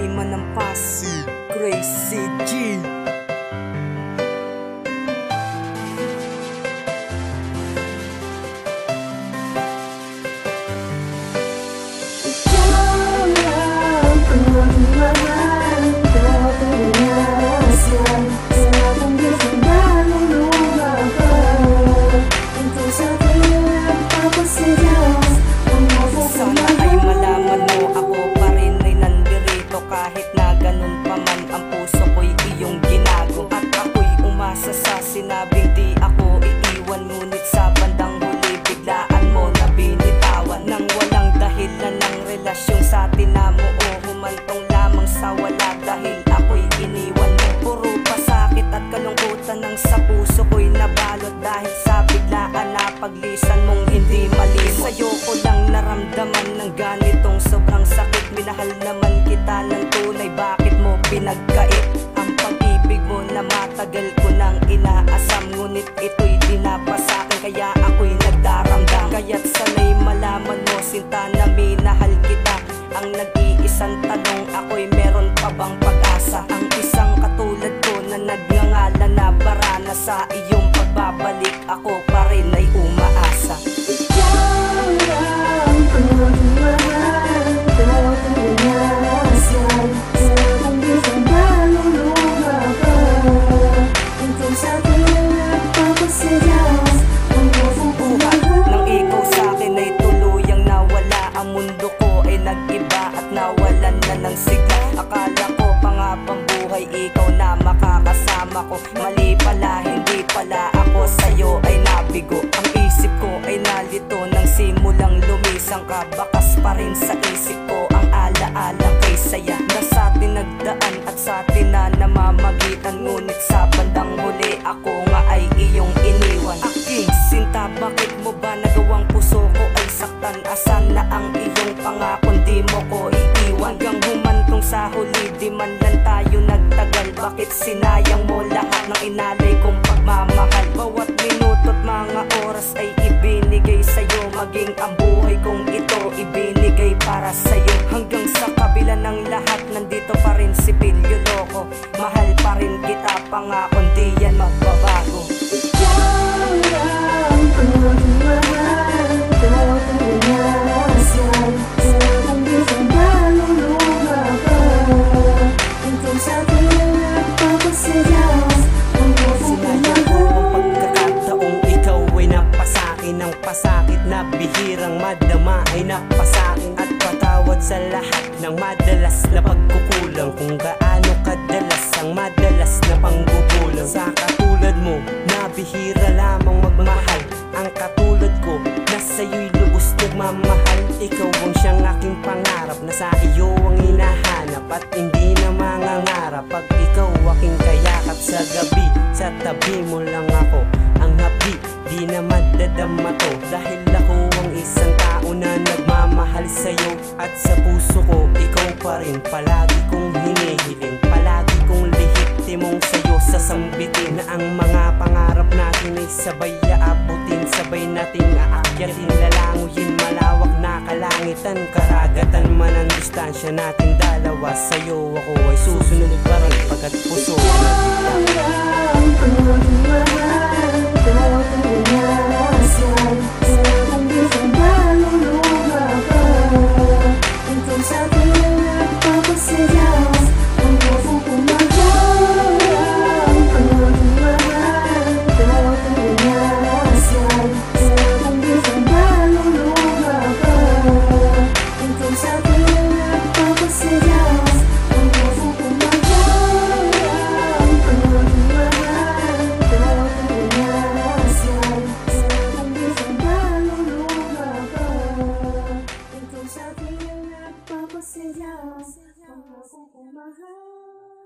Marie Manampasi, Grace G. sa sinabing di ako iiwan Ngunit sa bandang huli biglaan mo na binitawan. Nang walang dahilan ng relasyon sa atin na mo O humantong lamang sa wala. Dahil ako'y iniwan mo Puro pasakit at kalungkutan ng sa puso ko'y nabalot. Dahil sa biglaan na paglisan mong hindi malimot Sa'yo ko lang naramdaman ng ganitong sobrang sakit. Minahal naman kita ng tunay, bakit mo pinagkait? Ang pag-ibig mo na matagal inaasam Ngunit ito'y di na pa sa'kin, kaya ako'y nagdaramdam Kaya't sana'y malaman mo, sinta na minahal kita Ang nag-iisang tanong, ako'y meron pa bang pag-asa? Ang isang katulad ko na nagngangalan na barana Sa iyong pagbabalik, ako pa rin ay makakasama ko Mali pala, hindi pala ako sa'yo ay nabigo. Ang isip ko ay nalito nang simulang lumisang ka. Bakas pa rin sa isip ko ang alaala kay saya Na sa atin nagdaan at sa atin na namamagitan. Ngunit sa bandang huli ako nga ay iyong iniwan. Aking sinta, bakit mo ba nagawang puso ko ay saktan? Asan na ang iyong pangako, di mo ko iiwan. Hanggang humantong sa huli, di man Bakit sinayang mo lahat ng inalay kong pagmamahal? Bawat minuto't mga oras ay ibinigay sa'yo. Maging ang buhay kong ito, ibinigay para sa'yo. Hanggang sa kabila ng lahat, nandito pa rin si Pilyo Loco. Mahal pa rin kita, pangako di yan magbabago. Sinayang napasakin Ang pasakit na bihirang madama ay napasakin At patawad sa lahat ng madalas na pagkukulang. Kung gaano kadalas ang madalas na panggugulang. Sa katulad mo na bihira lamang magmahal. Ang katulad ko na sa'yo'y lubos nagmamahal. Ikaw ang siyang aking pangarap na sa iyo ang hinahanap. At hindi na mangangarap. Pag ikaw aking kayakap sa gabi Sa tabi mo lang ako Di na madadama to Dahil ako ang isang tao na nagmamahal sa'yo. At sa puso ko ikaw pa rin. Palagi kong hinihiling Palagi kong lihitimong sa'yo. Sasambitin Na ang mga pangarap natin ay sabay aabutin Sabay nating aakyatin. Lalanguyin malawak na kalangitan. Karagatan man ang distansya natin dalawa Sa'yo. Ako ay susunod pa rin Pagkat puso na kita Pero no se llama? ¿Cómo se.